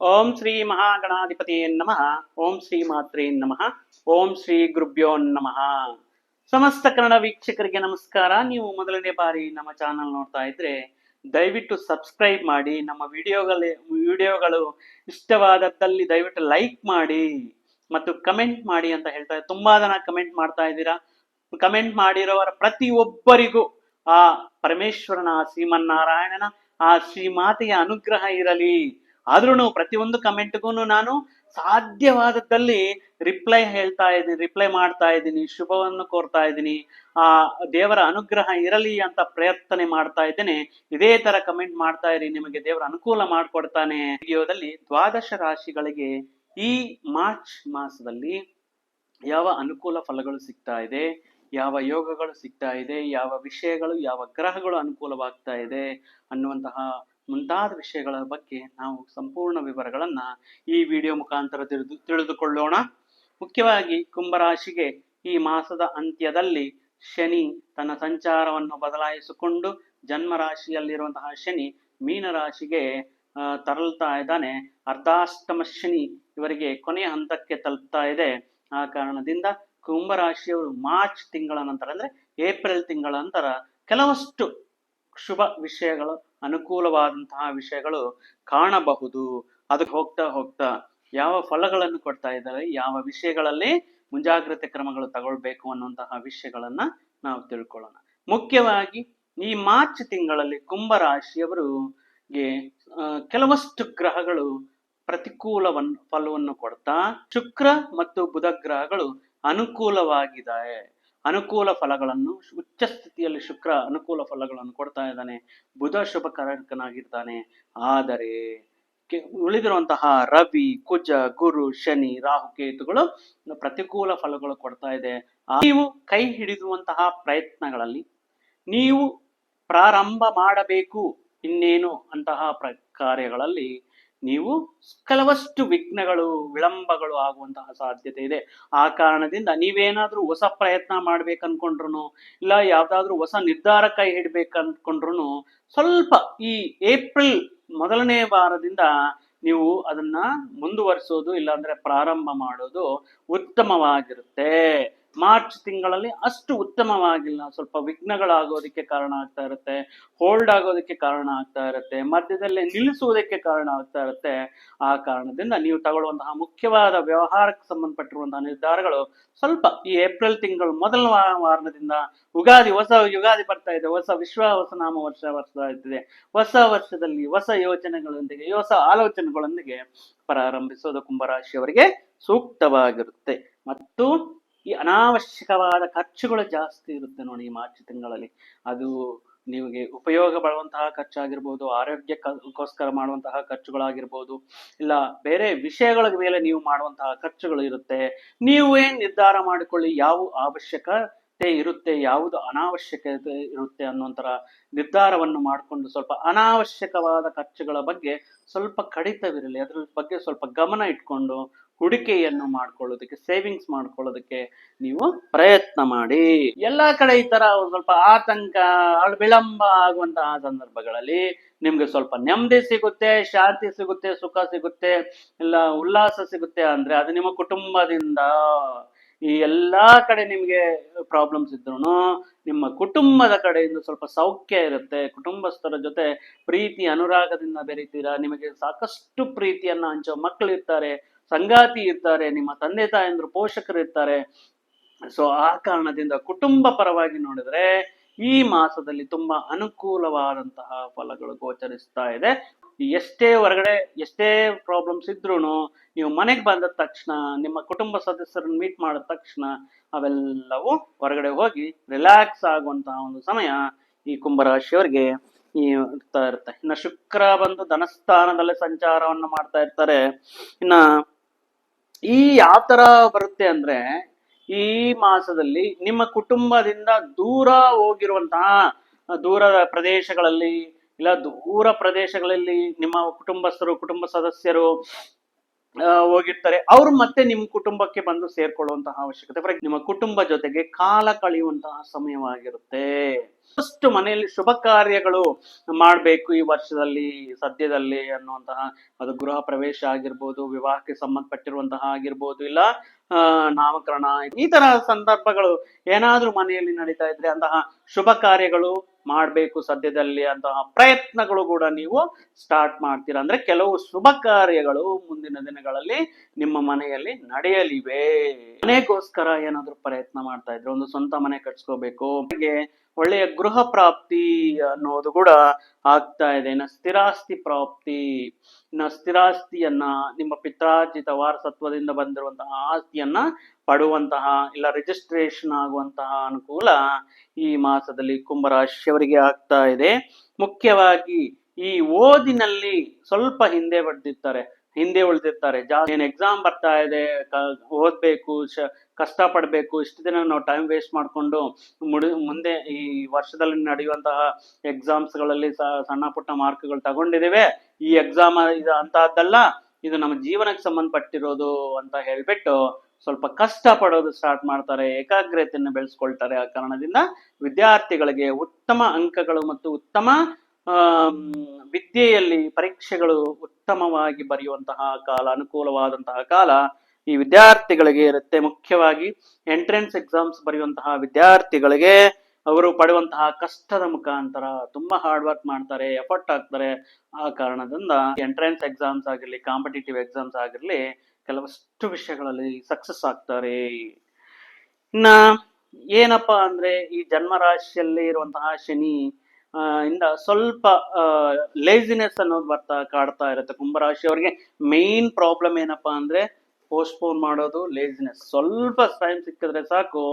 ಓಂ ಶ್ರೀ ಮಹಾಗಣಾಧಿಪತಿ ನಮಃ. ಓಂ ಶ್ರೀ ಮಾತ್ರೇ ನಮಃ. ಓಂ ಶ್ರೀ ಗುರುಭ್ಯೋ ನಮಃ. ಸಮಸ್ತ ಕನ್ನಡ ವೀಕ್ಷಕರಿಗೆ ನಮಸ್ಕಾರ. ನೀವು ಮೊದಲನೇ ಬಾರಿ ನಮ್ಮ ಚಾನಲ್ ನೋಡ್ತಾ ಇದ್ರೆ ದಯವಿಟ್ಟು ಸಬ್ಸ್ಕ್ರೈಬ್ ಮಾಡಿ, ನಮ್ಮ ವಿಡಿಯೋಗಳು ವಿಡಿಯೋಗಳು ಇಷ್ಟವಾದದ್ದಲ್ಲಿ ದಯವಿಟ್ಟು ಲೈಕ್ ಮಾಡಿ ಮತ್ತು ಕಮೆಂಟ್ ಮಾಡಿ ಅಂತ ಹೇಳ್ತಾ. ತುಂಬಾ ಜನ ಕಮೆಂಟ್ ಮಾಡ್ತಾ ಇದ್ದೀರಾ. ಕಮೆಂಟ್ ಮಾಡಿರೋವರ ಪ್ರತಿಯೊಬ್ಬರಿಗೂ ಆ ಪರಮೇಶ್ವರನ, ಶ್ರೀಮನ್ನಾರಾಯಣನ, ಆ ಶ್ರೀಮಾತೆಯ ಅನುಗ್ರಹ ಇರಲಿ. ಆದ್ರೂ ಪ್ರತಿಯೊಂದು ಕಮೆಂಟ್ಗೂ ನಾನು ಸಾಧ್ಯವಾದದ್ದಲ್ಲಿ ರಿಪ್ಲೈ ಹೇಳ್ತಾ ಇದ್ದೀನಿ, ರಿಪ್ಲೈ ಮಾಡ್ತಾ ಇದ್ದೀನಿ, ಶುಭವನ್ನು ಕೋರ್ತಾ ಇದ್ದೀನಿ. ಆ ದೇವರ ಅನುಗ್ರಹ ಇರಲಿ ಅಂತ ಪ್ರಯತ್ನ ಮಾಡ್ತಾ ಇದ್ದೇನೆ. ಇದೇ ತರ ಕಮೆಂಟ್ ಮಾಡ್ತಾ ಇರಿ, ನಿಮಗೆ ದೇವರ ಅನುಕೂಲ ಮಾಡಿಕೊಡ್ತಾನೆ. ವಿಡಿಯೋದಲ್ಲಿ ದ್ವಾದಶ ರಾಶಿಗಳಿಗೆ ಈ ಮಾರ್ಚ್ ಮಾಸದಲ್ಲಿ ಯಾವ ಅನುಕೂಲ ಫಲಗಳು ಸಿಗ್ತಾ ಇದೆ, ಯಾವ ಯೋಗಗಳು ಸಿಗ್ತಾ ಇದೆ, ಯಾವ ವಿಷಯಗಳು, ಯಾವ ಗ್ರಹಗಳು ಅನುಕೂಲವಾಗ್ತಾ ಇದೆ ಅನ್ನುವಂತಹ ಮುಂತಾದ ವಿಷಯಗಳ ಬಗ್ಗೆ ನಾವು ಸಂಪೂರ್ಣ ವಿವರಗಳನ್ನ ಈ ವಿಡಿಯೋ ಮುಖಾಂತರ ತಿಳಿದು, ತಿಳಿದುಕೊಳ್ಳೋಣ. ಮುಖ್ಯವಾಗಿ ಕುಂಭರಾಶಿಗೆ ಈ ಮಾಸದ ಅಂತ್ಯದಲ್ಲಿ ಶನಿ ತನ್ನ ಸಂಚಾರವನ್ನು ಬದಲಾಯಿಸಿಕೊಂಡು ಜನ್ಮ ರಾಶಿಯಲ್ಲಿರುವಂತಹ ಶನಿ ಮೀನರಾಶಿಗೆ ತರಲ್ತಾ ಇದ್ದಾನೆ. ಅರ್ಧಾಷ್ಟಮ ಶನಿ ಇವರಿಗೆ ಕೊನೆಯ ಹಂತಕ್ಕೆ ತಲುಪ್ತಾ ಇದೆ. ಆ ಕಾರಣದಿಂದ ಕುಂಭರಾಶಿಯವರು ಮಾರ್ಚ್ ತಿಂಗಳ ನಂತರ ಅಂದ್ರೆ ಏಪ್ರಿಲ್ ತಿಂಗಳ ನಂತರ ಕೆಲವಷ್ಟು ಶುಭ ವಿಷಯಗಳು, ಅನುಕೂಲವಾದಂತಹ ವಿಷಯಗಳು ಕಾಣಬಹುದು. ಅದಕ್ಕೆ ಹೋಗ್ತಾ ಹೋಗ್ತಾ ಯಾವ ಫಲಗಳನ್ನು ಕೊಡ್ತಾ ಇದ್ದಾರೆ, ಯಾವ ವಿಷಯಗಳಲ್ಲಿ ಮುಂಜಾಗ್ರತೆ ಕ್ರಮಗಳು ತಗೊಳ್ಬೇಕು ಅನ್ನುವಂತಹ ವಿಷಯಗಳನ್ನ ನಾವು ತಿಳ್ಕೊಳ್ಳೋಣ. ಮುಖ್ಯವಾಗಿ ಈ ಮಾರ್ಚ್ ತಿಂಗಳಲ್ಲಿ ಕುಂಭರಾಶಿಯವರುಗೆ ಕೆಲವಷ್ಟು ಗ್ರಹಗಳು ಪ್ರತಿಕೂಲವನ್ನು ಫಲವನ್ನು ಕೊಡ್ತಾ ಶುಕ್ರ ಮತ್ತು ಬುಧ ಗ್ರಹಗಳು ಅನುಕೂಲವಾಗಿದ್ದಾರೆ ಅನುಕೂಲ ಫಲಗಳನ್ನು, ಉಚ್ಚ ಸ್ಥಿತಿಯಲ್ಲಿ ಶುಕ್ರ ಅನುಕೂಲ ಫಲಗಳನ್ನು ಕೊಡ್ತಾ ಇದ್ದಾನೆ. ಬುಧ ಶುಭ ಕಾರಕನಾಗಿರ್ತಾನೆ ಆದರೆ ಉಳಿದಿರುವಂತಹ ರವಿ, ಕುಜ, ಗುರು, ಶನಿ, ರಾಹು, ಕೇತುಗಳು ಪ್ರತಿಕೂಲ ಫಲಗಳು ಕೊಡ್ತಾ ಇದೆ. ನೀವು ಕೈ ಹಿಡಿದುವಂತಹ ಪ್ರಯತ್ನಗಳಲ್ಲಿ ನೀವು ಪ್ರಾರಂಭ ಮಾಡಬೇಕು ಇನ್ನೇನು ಅಂತಹ ಪ್ರ, ಕಾರ್ಯಗಳಲ್ಲಿ ನೀವು ಕೆಲವಷ್ಟು ವಿಘ್ನಗಳು, ವಿಳಂಬಗಳು ಆಗುವಂತಹ ಸಾಧ್ಯತೆ ಇದೆ. ಆ ಕಾರಣದಿಂದ ನೀವೇನಾದ್ರೂ ಹೊಸ ಪ್ರಯತ್ನ ಮಾಡ್ಬೇಕನ್ಕೊಂಡ್ರು ಇಲ್ಲ ಯಾವ್ದಾದ್ರು ಹೊಸ ನಿರ್ಧಾರ ಕೈ ಹಿಡ್ಬೇಕನ್ಕೊಂಡ್ರು ಸ್ವಲ್ಪ ಈ ಏಪ್ರಿಲ್ ಮೊದಲನೇ ವಾರದಿಂದ ನೀವು ಅದನ್ನ ಮುಂದುವರಿಸೋದು, ಇಲ್ಲಾಂದ್ರೆ ಪ್ರಾರಂಭ ಮಾಡೋದು ಉತ್ತಮವಾಗಿರುತ್ತೆ. ಮಾರ್ಚ್ ತಿಂಗಳಲ್ಲಿ ಅಷ್ಟು ಉತ್ತಮವಾಗಿಲ್ಲ. ಸ್ವಲ್ಪ ವಿಘ್ನಗಳಾಗೋದಕ್ಕೆ ಕಾರಣ ಆಗ್ತಾ ಇರುತ್ತೆ ಹೋಲ್ಡ್ ಆಗೋದಕ್ಕೆ ಕಾರಣ ಆಗ್ತಾ ಇರುತ್ತೆ, ಮಧ್ಯದಲ್ಲೇ ನಿಲ್ಲಿಸುವುದಕ್ಕೆ ಕಾರಣ ಆಗ್ತಾ ಇರುತ್ತೆ. ಆ ಕಾರಣದಿಂದ ನೀವು ತಗೊಳ್ಳುವಂತಹ ಮುಖ್ಯವಾದ ವ್ಯವಹಾರಕ್ಕೆ ಸಂಬಂಧಪಟ್ಟಿರುವಂತಹ ನಿರ್ಧಾರಗಳು ಸ್ವಲ್ಪ ಈ ಏಪ್ರಿಲ್ ತಿಂಗಳು ಮೊದಲ ವಾರದಿಂದ ಯುಗಾದಿ ಹೊಸ ಯುಗಾದಿ ಬರ್ತಾ ಇದೆ. ಹೊಸ ವಿಶ್ವ, ಹೊಸ ನಾಮ ವರ್ಷ ಬರ್ತಾ ಇದ್ದಿದೆ. ಹೊಸ ವರ್ಷದಲ್ಲಿ ಹೊಸ ಯೋಚನೆಗಳೊಂದಿಗೆ ಹೊಸ ಆಲೋಚನೆಗಳೊಂದಿಗೆ ಪ್ರಾರಂಭಿಸೋದು ಕುಂಭರಾಶಿಯವರಿಗೆ ಸೂಕ್ತವಾಗಿರುತ್ತೆ. ಮತ್ತು ಈ ಅನಾವಶ್ಯಕವಾದ ಖರ್ಚುಗಳು ಜಾಸ್ತಿ ಇರುತ್ತೆ ನೋಡಿ ಈ ಮಾರ್ಚ್ ತಿಂಗಳಲ್ಲಿ. ಅದು ನಿಮಗೆ ಉಪಯೋಗ ಬರುವಂತಹ ಖರ್ಚಾಗಿರ್ಬೋದು, ಆರೋಗ್ಯಕ್ಕೋಸ್ಕರ ಮಾಡುವಂತಹ ಖರ್ಚುಗಳಾಗಿರ್ಬೋದು, ಇಲ್ಲ ಬೇರೆ ವಿಷಯಗಳ ಮೇಲೆ ನೀವು ಮಾಡುವಂತಹ ಖರ್ಚುಗಳು ಇರುತ್ತೆ. ನೀವು ನಿರ್ಧಾರ ಮಾಡಿಕೊಳ್ಳಿ, ಯಾವ ಅವಶ್ಯಕತೆ ಇರುತ್ತೆ, ಯಾವುದು ಅನಾವಶ್ಯಕತೆ ಇರುತ್ತೆ ಅನ್ನುವಂತರ ನಿರ್ಧಾರವನ್ನು ಮಾಡಿಕೊಂಡು ಸ್ವಲ್ಪ ಅನಾವಶ್ಯಕವಾದ ಖರ್ಚುಗಳ ಬಗ್ಗೆ ಸ್ವಲ್ಪ ಕಡಿತವಿರಲಿ, ಅದ್ರ ಬಗ್ಗೆ ಸ್ವಲ್ಪ ಗಮನ ಇಟ್ಕೊಂಡು ಹೂಡಿಕೆಯನ್ನು ಮಾಡ್ಕೊಳ್ಳೋದಕ್ಕೆ ಸೇವಿಂಗ್ಸ್ ಮಾಡ್ಕೊಳ್ಳೋದಕ್ಕೆ ನೀವು ಪ್ರಯತ್ನ ಮಾಡಿ. ಎಲ್ಲಾ ಕಡೆ ಈ ತರ ಸ್ವಲ್ಪ ಆತಂಕ ವಿಳಂಬ ಆಗುವಂತಹ ಸಂದರ್ಭಗಳಲ್ಲಿ ನಿಮ್ಗೆ ಸ್ವಲ್ಪ ನೆಮ್ಮದಿ ಸಿಗುತ್ತೆ, ಶಾಂತಿ ಸಿಗುತ್ತೆ, ಸುಖ ಸಿಗುತ್ತೆ, ಇಲ್ಲ ಉಲ್ಲಾಸ ಸಿಗುತ್ತೆ ಅಂದ್ರೆ ಅದು ನಿಮ್ಮ ಕುಟುಂಬದಿಂದ. ಈ ಎಲ್ಲಾ ಕಡೆ ನಿಮ್ಗೆ ಪ್ರಾಬ್ಲಮ್ಸ್ ಇದ್ರು ನಿಮ್ಮ ಕುಟುಂಬದ ಕಡೆಯಿಂದ ಸ್ವಲ್ಪ ಸೌಖ್ಯ ಇರುತ್ತೆ. ಕುಟುಂಬಸ್ಥರ ಜೊತೆ ಪ್ರೀತಿ, ಅನುರಾಗದಿಂದ ಬೆರೀತೀರಾ? ನಿಮಗೆ ಸಾಕಷ್ಟು ಪ್ರೀತಿಯನ್ನ ಹಂಚೋ ಮಕ್ಕಳು ಇರ್ತಾರೆ ಸಂಗಾತಿ ಇರ್ತಾರೆ, ನಿಮ್ಮ ತಂದೆ ತಾಯಂದ್ರು ಪೋಷಕರು ಇರ್ತಾರೆ. ಸೊ ಆ ಕಾರಣದಿಂದ ಕುಟುಂಬ ಪರವಾಗಿ ನೋಡಿದ್ರೆ ಈ ಮಾಸದಲ್ಲಿ ತುಂಬಾ ಅನುಕೂಲವಾದಂತಹ ಫಲಗಳು ಗೋಚರಿಸ್ತಾ ಇದೆ. ಎಷ್ಟೇ ಹೊರಗಡೆ, ಎಷ್ಟೇ ಪ್ರಾಬ್ಲಮ್ಸ್ ಇದ್ರೂ ನೀವು ಮನೆಗೆ ಬಂದ ತಕ್ಷಣ, ನಿಮ್ಮ ಕುಟುಂಬ ಸದಸ್ಯರನ್ನ ಮೀಟ್ ಮಾಡಿದ ತಕ್ಷಣ ಅವೆಲ್ಲವೂ ಹೊರಗಡೆ ಹೋಗಿ ರಿಲ್ಯಾಕ್ಸ್ ಆಗುವಂತಹ ಒಂದು ಸಮಯ ಈ ಕುಂಭರಾಶಿಯವರಿಗೆ ಈ ಇರ್ತಾ ಇರುತ್ತೆ. ಇನ್ನು ಶುಕ್ರ ಬಂದು ಧನಸ್ಥಾನದಲ್ಲಿ ಸಂಚಾರವನ್ನು ಮಾಡ್ತಾ ಇರ್ತಾರೆ. ಇನ್ನ ಈ ಯಾವ ತರ ಬರುತ್ತೆ ಅಂದ್ರೆ ಈ ಮಾಸದಲ್ಲಿ ನಿಮ್ಮ ಕುಟುಂಬದಿಂದ ದೂರ ಹೋಗಿರುವಂತಹ ದೂರದ ಪ್ರದೇಶಗಳಲ್ಲಿ ಇಲ್ಲ ದೂರ ಪ್ರದೇಶಗಳಲ್ಲಿ ನಿಮ್ಮ ಕುಟುಂಬಸ್ಥರು, ಕುಟುಂಬ ಸದಸ್ಯರು ಹೋಗಿರ್ತಾರೆ. ಅವ್ರು ಮತ್ತೆ ನಿಮ್ಮ ಕುಟುಂಬಕ್ಕೆ ಬಂದು ಸೇರ್ಕೊಳ್ಳುವಂತಹ ಅವಶ್ಯಕತೆ. ಫಾರ್ ನಿಮ್ಮ ಕುಟುಂಬ ಜೊತೆಗೆ ಕಾಲ ಕಳೆಯುವಂತಹ ಸಮಯವಾಗಿರುತ್ತೆ. ಫಸ್ಟ್ ಮನೆಯಲ್ಲಿ ಶುಭ ಕಾರ್ಯಗಳು ಮಾಡಬೇಕು ಈ ವರ್ಷದಲ್ಲಿ, ಸದ್ಯದಲ್ಲಿ ಅನ್ನುವಂತಹ ಅದು ಗೃಹ ಪ್ರವೇಶ ಆಗಿರ್ಬೋದು, ವಿವಾಹಕ್ಕೆ ಸಂಬಂಧಪಟ್ಟಿರುವಂತಹ ಆಗಿರ್ಬೋದು, ಇಲ್ಲ ನಾಮಕರಣ ಈ ತರ ಸಂದರ್ಭಗಳು ಏನಾದ್ರೂ ಮನೆಯಲ್ಲಿ ನಡೀತಾ ಇದ್ರೆ ಅಂತಹ ಶುಭ ಕಾರ್ಯಗಳು ಮಾಡಬೇಕು ಸದ್ಯದಲ್ಲಿ ಅಂತಹ ಪ್ರಯತ್ನಗಳು ಕೂಡ ನೀವು ಸ್ಟಾರ್ಟ್ ಮಾಡ್ತೀರಾ. ಅಂದ್ರೆ ಕೆಲವು ಶುಭ ಕಾರ್ಯಗಳು ಮುಂದಿನ ದಿನಗಳಲ್ಲಿ ನಿಮ್ಮ ಮನೆಯಲ್ಲಿ ನಡೆಯಲಿವೆ. ಮನೆಗೋಸ್ಕರ ಏನಾದ್ರೂ ಪ್ರಯತ್ನ ಮಾಡ್ತಾ ಇದ್ರೆ, ಒಂದು ಸ್ವಂತ ಮನೆ ಕಟ್ಸ್ಕೋಬೇಕು. ಹಾಗೆ ಒಳ್ಳೆಯ ಗೃಹ ಪ್ರಾಪ್ತಿ ಅನ್ನೋದು ಕೂಡ ಆಗ್ತಾ ಇದೆ. ಇನ್ನು ಸ್ಥಿರಾಸ್ತಿ ಪ್ರಾಪ್ತಿ, ಇನ್ನು ಸ್ಥಿರಾಸ್ತಿಯನ್ನ ನಿಮ್ಮ ಪಿತ್ರಾರ್ಜಿತ ವಾರಸತ್ವದಿಂದ ಬಂದಿರುವಂತಹ ಆಸ್ತಿಯನ್ನ ಪಡುವಂತಹ ಇಲ್ಲ ರಿಜಿಸ್ಟ್ರೇಷನ್ ಆಗುವಂತಹ ಅನುಕೂಲ ಈ ಮಾಸದಲ್ಲಿ ಕುಂಭರಾಶಿಯವರಿಗೆ ಆಗ್ತಾ ಇದೆ. ಮುಖ್ಯವಾಗಿ ಈ ಓದಿನಲ್ಲಿ ಸ್ವಲ್ಪ ಹಿಂದೆ ಬಡ್ದಿರ್ತಾರೆ, ಹಿಂದೆ ಉಳಿದಿರ್ತಾರೆ. ಜಾಸ್ತಿ ಏನು ಎಕ್ಸಾಮ್ ಬರ್ತಾ ಇದೆ ಓದ್ಬೇಕು, ಶ- ಕಷ್ಟ ಪಡ್ಬೇಕು ಇಷ್ಟು ದಿನ ನಾವು ಟೈಮ್ ವೇಸ್ಟ್ ಮಾಡ್ಕೊಂಡು ಮುಡಿ, ಮುಂದೆ ಈ ವರ್ಷದಲ್ಲಿ ನಡೆಯುವಂತಹ ಎಕ್ಸಾಮ್ಸ್ಗಳಲ್ಲಿ ಸ- ಸಣ್ಣ ಪುಟ್ಟ ಮಾರ್ಕ್ಗಳು ತಗೊಂಡಿದ್ದೇವೆ. ಈ ಎಕ್ಸಾಮ್ ಇದು ಅಂತಹದ್ದಲ್ಲ ಇದು ನಮ್ಮ ಜೀವನಕ್ಕೆ ಸಂಬಂಧಪಟ್ಟಿರೋದು ಅಂತ ಹೇಳ್ಬಿಟ್ಟು ಸ್ವಲ್ಪ ಕಷ್ಟ ಪಡೋದು ಸ್ಟಾರ್ಟ್ ಮಾಡ್ತಾರೆ, ಏಕಾಗ್ರತೆಯನ್ನು ಬೆಳೆಸ್ಕೊಳ್ತಾರೆ ಆ ಕಾರಣದಿಂದ ವಿದ್ಯಾರ್ಥಿಗಳಿಗೆ ಉತ್ತಮ ಅಂಕಗಳು ಮತ್ತು ಉತ್ತಮ ವಿದ್ಯೆಯಲ್ಲಿ ಪರೀಕ್ಷೆಗಳು ಉತ್ತಮವಾಗಿ ಬರೆಯುವಂತಹ ಕಾಲ, ಅನುಕೂಲವಾದಂತಹ ಕಾಲ ಈ ವಿದ್ಯಾರ್ಥಿಗಳಿಗೆ ಇರುತ್ತೆ. ಮುಖ್ಯವಾಗಿ ಎಂಟ್ರೆನ್ಸ್ ಎಕ್ಸಾಮ್ಸ್ ಬರೆಯುವಂತಹ ವಿದ್ಯಾರ್ಥಿಗಳಿಗೆ ಅವರು ಪಡೆಯುವಂತಹ ಕಷ್ಟದ ಮುಖಾಂತರ ತುಂಬಾ ಹಾರ್ಡ್ ವರ್ಕ್ ಮಾಡ್ತಾರೆ ಎಫರ್ಟ್ ಹಾಕ್ತಾರೆ. ಆ ಕಾರಣದಿಂದ ಎಂಟ್ರೆನ್ಸ್ ಎಕ್ಸಾಮ್ಸ್ ಆಗಿರ್ಲಿ ಕಾಂಪಿಟೇಟಿವ್ ಎಕ್ಸಾಮ್ಸ್ ಆಗಿರ್ಲಿ ಕೆಲವಷ್ಟು ವಿಷಯಗಳಲ್ಲಿ ಸಕ್ಸಸ್ ಆಗ್ತಾರೆ. ಇನ್ನ ಏನಪ್ಪಾ ಅಂದ್ರೆ ಈ ಜನ್ಮ ರಾಶಿಯಲ್ಲಿ ಇರುವಂತಹ ಶನಿ ಇಂದ ಸ್ವಲ್ಪ ಲೇಸಿನೆಸ್ ಅನ್ನೋದು ಬರ್ತಾ, ಕಾಡ್ತಾ ಇರುತ್ತೆ. ಕುಂಭರಾಶಿಯವರಿಗೆ ಮೇನ್ ಪ್ರಾಬ್ಲಮ್ ಏನಪ್ಪಾ ಅಂದ್ರೆ ಪೋಸ್ಟ್ಪೋನ್ ಮಾಡೋದು ಲೇಸಿನೆಸ್ ಸ್ವಲ್ಪ ಟೈಮ್ ಸಿಕ್ಕಿದ್ರೆ ಸಾಕು,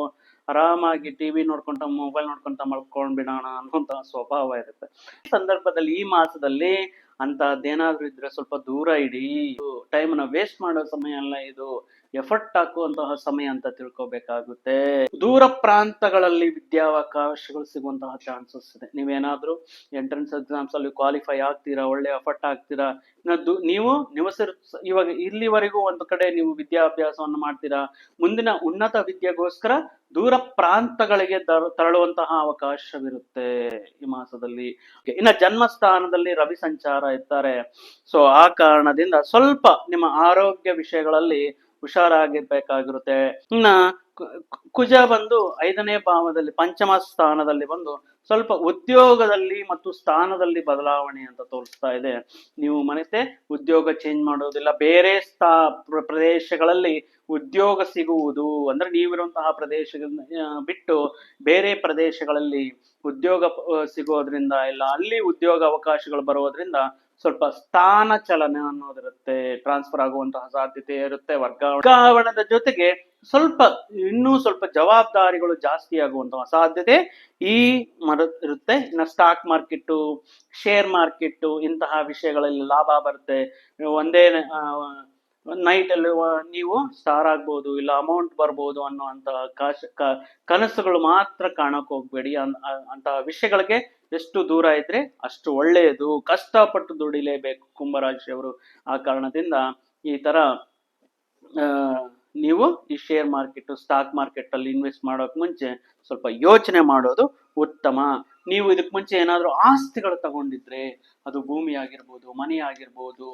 ಆರಾಮಾಗಿ ಟಿವಿ ನೋಡ್ಕೊಂತ ಮೊಬೈಲ್ ನೋಡ್ಕೊಂತ ಮಲ್ಕೊಂಡ್ ಬಿಡೋಣ ಅನ್ನುವಂತಹ ಸ್ವಭಾವ ಇರುತ್ತೆ. ಈ ಸಂದರ್ಭದಲ್ಲಿ ಈ ಮಾಸದಲ್ಲಿ ಅಂತದ್ದೇನಾದ್ರೂ ಇದ್ರೆ ಸ್ವಲ್ಪ ದೂರ ಇಡಿ. ಟೈಮ್ನ ವೇಸ್ಟ್ ಮಾಡೋ ಸಮಯ ಅಲ್ಲ ಇದು. ಎಫರ್ಟ್ ಹಾಕುವಂತಹ ಸಮಯ ಅಂತ ತಿಳ್ಕೊಬೇಕಾಗುತ್ತೆ. ದೂರ ಪ್ರಾಂತಗಳಲ್ಲಿ ವಿದ್ಯಾವಕಾಶಗಳು ಸಿಗುವಂತಹ ಚಾನ್ಸಸ್ ಇದೆ. ನೀವೇನಾದ್ರೂ ಎಂಟ್ರೆನ್ಸ್ ಎಕ್ಸಾಮ್ಸ್ ಅಲ್ಲಿ ಕ್ವಾಲಿಫೈ ಆಗ್ತೀರಾ, ಒಳ್ಳೆ ಎಫರ್ಟ್ ಆಗ್ತೀರಾ ನೀವು ನಿವಸಿ ಇವಾಗ ಇಲ್ಲಿವರೆಗೂ ಒಂದು ಕಡೆ ನೀವು ವಿದ್ಯಾಭ್ಯಾಸವನ್ನು ಮಾಡ್ತೀರಾ? ಮುಂದಿನ ಉನ್ನತ ವಿದ್ಯೆಗೋಸ್ಕರ ದೂರ ಪ್ರಾಂತಗಳಿಗೆ ತರ- ತೆರಳುವಂತಹ ಅವಕಾಶವಿರುತ್ತೆ ಈ ಮಾಸದಲ್ಲಿ. ಇನ್ನ ಜನ್ಮಸ್ಥಾನದಲ್ಲಿ ರವಿ ಸಂಚಾರ ಇರ್ತಾರೆ. ಸೊ, ಆ ಕಾರಣದಿಂದ ಸ್ವಲ್ಪ ನಿಮ್ಮ ಆರೋಗ್ಯ ವಿಷಯಗಳಲ್ಲಿ ಹುಷಾರಾಗಿರ್ಬೇಕಾಗಿರುತ್ತೆ. ಇನ್ನ ಕುಜ ಬಂದು ಐದನೇ ಭಾವದಲ್ಲಿ ಪಂಚಮ ಸ್ಥಾನದಲ್ಲಿ ಬಂದು ಸ್ವಲ್ಪ ಉದ್ಯೋಗದಲ್ಲಿ ಮತ್ತು ಸ್ಥಾನದಲ್ಲಿ ಬದಲಾವಣೆ ಅಂತ ತೋರಿಸ್ತಾ ಇದೆ. ನೀವು ಮನೆತೆ ಉದ್ಯೋಗ ಚೇಂಜ್ ಮಾಡೋದಿಲ್ಲ ಬೇರೆ ಸ್ಥಾ ಪ್ರದೇಶಗಳಲ್ಲಿ ಉದ್ಯೋಗ ಸಿಗುವುದು ಅಂದ್ರೆ ನೀವಿರುವಂತಹ ಪ್ರದೇಶ ಬಿಟ್ಟು ಬೇರೆ ಪ್ರದೇಶಗಳಲ್ಲಿ ಉದ್ಯೋಗ ಸಿಗೋದ್ರಿಂದ ಇಲ್ಲ, ಅಲ್ಲಿ ಉದ್ಯೋಗ ಅವಕಾಶಗಳು ಬರೋದ್ರಿಂದ ಸ್ವಲ್ಪ ಸ್ಥಾನ ಚಲನೆ ಅನ್ನೋದಿರುತ್ತೆ. ಟ್ರಾನ್ಸ್ಫರ್ ಆಗುವಂತಹ ಸಾಧ್ಯತೆ ಇರುತ್ತೆ. ವರ್ಗಾವಣೆ, ವರ್ಗಾವಣದ ಜೊತೆಗೆ ಸ್ವಲ್ಪ, ಇನ್ನೂ ಸ್ವಲ್ಪ ಜವಾಬ್ದಾರಿಗಳು ಜಾಸ್ತಿ ಆಗುವಂತಹ ಸಾಧ್ಯತೆ ಈ ಮರ ಇರುತ್ತೆ. ಇನ್ನು ಸ್ಟಾಕ್ ಮಾರ್ಕೆಟ್ಟು ಶೇರ್ ಮಾರ್ಕೆಟ್ ಇಂತಹ ವಿಷಯಗಳಲ್ಲಿ ಲಾಭ ಬರುತ್ತೆ. ಒಂದೇ ನೈಟ್ ಅಲ್ಲಿ ನೀವು ಸ್ಟಾರ್ ಆಗ್ಬೋದು, ಇಲ್ಲ ಅಮೌಂಟ್ ಬರ್ಬೋದು ಅನ್ನುವಂತ ಕಾಶ ಕನಸುಗಳು ಮಾತ್ರ ಕಾಣಕ್ ಹೋಗ್ಬೇಡಿ. ಅಂತ ವಿಷಯಗಳಿಗೆ ಎಷ್ಟು ದೂರ ಇದ್ರೆ ಅಷ್ಟು ಒಳ್ಳೆಯದು. ಕಷ್ಟಪಟ್ಟು ದುಡಿಲೇಬೇಕು ಕುಂಭರಾಶಿಯವರು. ಆ ಕಾರಣದಿಂದ ಈ ತರ ನೀವು ಈ ಶೇರ್ ಮಾರ್ಕೆಟ್ ಸ್ಟಾಕ್ ಮಾರ್ಕೆಟ್ ಅಲ್ಲಿ ಇನ್ವೆಸ್ಟ್ ಮಾಡೋಕ್ ಮುಂಚೆ ಸ್ವಲ್ಪ ಯೋಚನೆ ಮಾಡೋದು ಉತ್ತಮ. ನೀವು ಇದಕ್ ಮುಂಚೆ ಏನಾದರೂ ಆಸ್ತಿಗಳು ತಗೊಂಡಿದ್ರೆ ಅದು ಭೂಮಿ ಆಗಿರ್ಬೋದು ಮನೆ ಆಗಿರ್ಬೋದು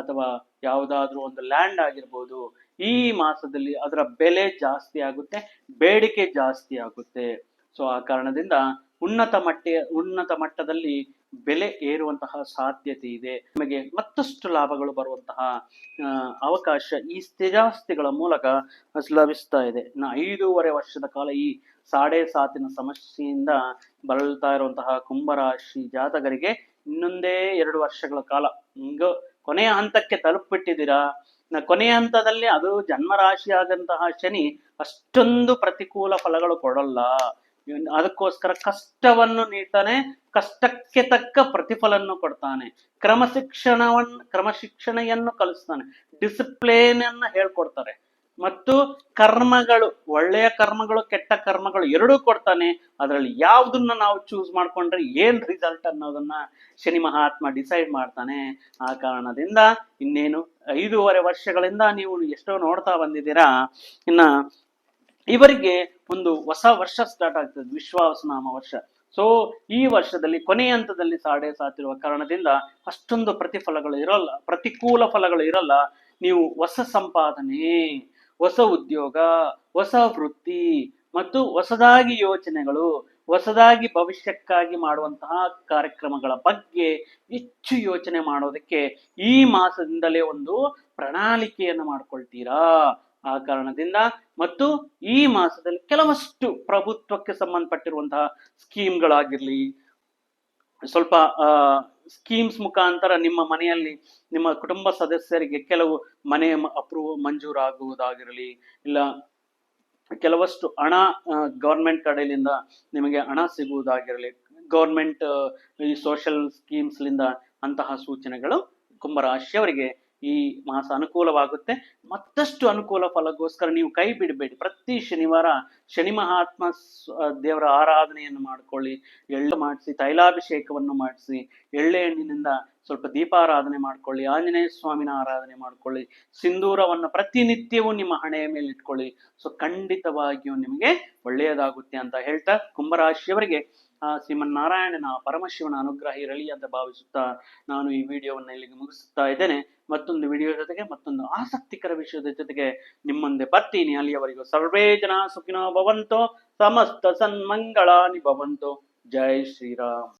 ಅಥವಾ ಯಾವುದಾದ್ರೂ ಒಂದು ಲ್ಯಾಂಡ್ ಆಗಿರ್ಬೋದು, ಈ ಮಾಸದಲ್ಲಿ ಅದರ ಬೆಲೆ ಜಾಸ್ತಿ ಆಗುತ್ತೆ, ಬೇಡಿಕೆ ಜಾಸ್ತಿ ಆಗುತ್ತೆ. ಸೊ ಆ ಕಾರಣದಿಂದ ಉನ್ನತ ಮಟ್ಟ, ಉನ್ನತ ಮಟ್ಟದಲ್ಲಿ ಬೆಲೆ ಏರುವಂತಹ ಸಾಧ್ಯತೆ ಇದೆ. ನಿಮಗೆ ಮತ್ತಷ್ಟು ಲಾಭಗಳು ಬರುವಂತಹ ಅವಕಾಶ ಈ ಸ್ಥಿರಾಸ್ತಿಗಳ ಮೂಲಕ ಲಭಿಸ್ತಾ ಇದೆ. ಇನ್ನು ಐದೂವರೆ ವರ್ಷದ ಕಾಲ ಈ ಸಾಡೆ ಸಾತಿನ ಸಮಸ್ಯೆಯಿಂದ ಬಳಲ್ತಾ ಇರುವಂತಹ ಕುಂಭರಾಶಿ ಜಾತಕರಿಗೆ ಇನ್ನೊಂದೇ ಎರಡು ವರ್ಷಗಳ ಕಾಲ. ಹಿಂಗ ಕೊನೆಯ ಹಂತಕ್ಕೆ ತಲುಪಿಬಿಟ್ಟಿದ್ದೀರಾ? ನ- ಕೊನೆಯ ಹಂತದಲ್ಲಿ ಅದು ಜನ್ಮರಾಶಿ ಆದಂತಹ ಶನಿ ಅಷ್ಟೊಂದು ಪ್ರತಿಕೂಲ ಫಲಗಳು ಕೊಡಲ್ಲ. ಅದಕ್ಕೋಸ್ಕರ ಕಷ್ಟವನ್ನು ನೀಡ್ತಾನೆ, ಕಷ್ಟಕ್ಕೆ ತಕ್ಕ ಪ್ರತಿಫಲವನ್ನು ಕೊಡ್ತಾನೆ. ಕ್ರಮಶಿಕ್ಷಣವನ್ನು ಕ್ರಮಶಿಕ್ಷಣೆಯನ್ನು ಕಲಿಸ್ತಾನೆ. ಡಿಸಿಪ್ಲೇನ್ ಅನ್ನ ಹೇಳ್ಕೊಡ್ತಾರೆ. ಮತ್ತು ಕರ್ಮಗಳು, ಒಳ್ಳೆಯ ಕರ್ಮಗಳು, ಕೆಟ್ಟ ಕರ್ಮಗಳು ಎರಡೂ ಕೊಡ್ತಾನೆ. ಅದರಲ್ಲಿ ಯಾವುದನ್ನ ನಾವು ಚೂಸ್ ಮಾಡ್ಕೊಂಡ್ರೆ ಏನ್ ರಿಸಲ್ಟ್ ಅನ್ನೋದನ್ನ ಶನಿ ಮಹಾತ್ಮ ಡಿಸೈಡ್ ಮಾಡ್ತಾನೆ. ಆ ಕಾರಣದಿಂದ ಇನ್ನೇನು ಐದೂವರೆ ವರ್ಷಗಳಿಂದ ನೀವು ಎಷ್ಟೋ ನೋಡ್ತಾ ಬಂದಿದ್ದೀರಾ. ಇನ್ನ ಇವರಿಗೆ ಒಂದು ಹೊಸ ವರ್ಷ ಸ್ಟಾರ್ಟ್ ಆಗ್ತದೆ ವಿಶ್ವಾಸನಾಮ ವರ್ಷ. ಸೊ ಈ ವರ್ಷದಲ್ಲಿ ಕೊನೆಯ ಹಂತದಲ್ಲಿ ಸಾಡೆ ಸಾತಿರುವ ಕಾರಣದಿಂದ ಅಷ್ಟೊಂದು ಪ್ರತಿಫಲಗಳು ಇರಲ್ಲ, ಪ್ರತಿಕೂಲ ಫಲಗಳು ಇರಲ್ಲ. ನೀವು ಹೊಸ ಸಂಪಾದನೆ, ಹೊಸ ಉದ್ಯೋಗ, ಹೊಸ ವೃತ್ತಿ ಮತ್ತು ಹೊಸದಾಗಿ ಯೋಚನೆಗಳು, ಹೊಸದಾಗಿ ಭವಿಷ್ಯಕ್ಕಾಗಿ ಮಾಡುವಂತಹ ಕಾರ್ಯಕ್ರಮಗಳ ಬಗ್ಗೆ ಹೆಚ್ಚು ಯೋಚನೆ ಮಾಡೋದಕ್ಕೆ ಈ ಮಾಸದಿಂದಲೇ ಒಂದು ಪ್ರಣಾಳಿಕೆಯನ್ನು ಮಾಡ್ಕೊಳ್ತೀರಾ? ಆ ಕಾರಣದಿಂದ ಮತ್ತು ಈ ಮಾಸದಲ್ಲಿ ಕೆಲವಷ್ಟು ಪ್ರಭುತ್ವಕ್ಕೆ ಸಂಬಂಧಪಟ್ಟಿರುವಂತಹ ಸ್ಕೀಮ್ಗಳಾಗಿರ್ಲಿ, ಸ್ವಲ್ಪ ಸ್ಕೀಮ್ಸ್ ಮುಖಾಂತರ ನಿಮ್ಮ ಮನೆಯಲ್ಲಿ ನಿಮ್ಮ ಕುಟುಂಬ ಸದಸ್ಯರಿಗೆ ಕೆಲವು ಮನೆ ಅಪ್ರೂವ್, ಮಂಜೂರಾಗುವುದಾಗಿರಲಿ, ಇಲ್ಲ ಕೆಲವಷ್ಟು ಹಣ ಗೌರ್ಮೆಂಟ್ ಕಡೆಯಿಂದ ನಿಮಗೆ ಹಣ ಸಿಗುವುದಾಗಿರಲಿ ಗೌರ್ಮೆಂಟ್ ಈ ಸೋಷಲ್ ಸ್ಕೀಮ್ಸ್ಲಿಂದ ಅಂತಹ ಸೂಚನೆಗಳು ಕುಂಭರಾಶಿಯವರಿಗೆ ಈ ಮಾಸ ಅನುಕೂಲವಾಗುತ್ತೆ. ಮತ್ತಷ್ಟು ಅನುಕೂಲ ಫಲಗೋಸ್ಕರ ನೀವು ಕೈ ಬಿಡಬೇಡಿ. ಪ್ರತಿ ಶನಿವಾರ ಶನಿ ಮಹಾತ್ಮ ದೇವರ ಆರಾಧನೆಯನ್ನು ಮಾಡ್ಕೊಳ್ಳಿ. ಎಳ್ಳು ಮಾಡಿಸಿ, ತೈಲಾಭಿಷೇಕವನ್ನು ಮಾಡಿಸಿ, ಎಳ್ಳೆ ಹಣ್ಣಿನಿಂದ ಸ್ವಲ್ಪ ದೀಪಾರಾಧನೆ ಮಾಡ್ಕೊಳ್ಳಿ, ಆಂಜನೇಯ ಸ್ವಾಮಿನ ಆರಾಧನೆ ಮಾಡ್ಕೊಳ್ಳಿ, ಸಿಂಧೂರವನ್ನು ಪ್ರತಿನಿತ್ಯವೂ ನಿಮ್ಮ ಹಣೆಯ ಮೇಲೆ ಇಟ್ಕೊಳ್ಳಿ. ಸೊ, ಖಂಡಿತವಾಗಿಯೂ ನಿಮಗೆ ಒಳ್ಳೆಯದಾಗುತ್ತೆ ಅಂತ ಹೇಳ್ತಾ ಕುಂಭರಾಶಿಯವರಿಗೆ ಆ ಶ್ರೀಮನ್ನಾರಾಯಣನ ಪರಮಶಿವನ ಅನುಗ್ರಹ ಇರಲಿ ಅಂತ ಭಾವಿಸುತ್ತಾ ನಾನು ಈ ವಿಡಿಯೋವನ್ನು ಇಲ್ಲಿಗೆ ಮುಗಿಸುತ್ತಾ ಇದ್ದೇನೆ. ಮತ್ತೊಂದು ವಿಡಿಯೋ ಜೊತೆಗೆ ಮತ್ತೊಂದು ಆಸಕ್ತಿಕರ ವಿಷಯದ ಜೊತೆಗೆ ನಿಮ್ಮ ಮುಂದೆ ಬರ್ತೀನಿ. ಅಲ್ಲಿಯವರೆಗೂ ಸರ್ವೇ ಜನ ಸುಖಿನೋ ಭವಂತೋ, ಸಮಸ್ತ ಸನ್ಮಂಗಳಾನಿ ಭವಂತೋ. ಜೈ ಶ್ರೀರಾಮ್.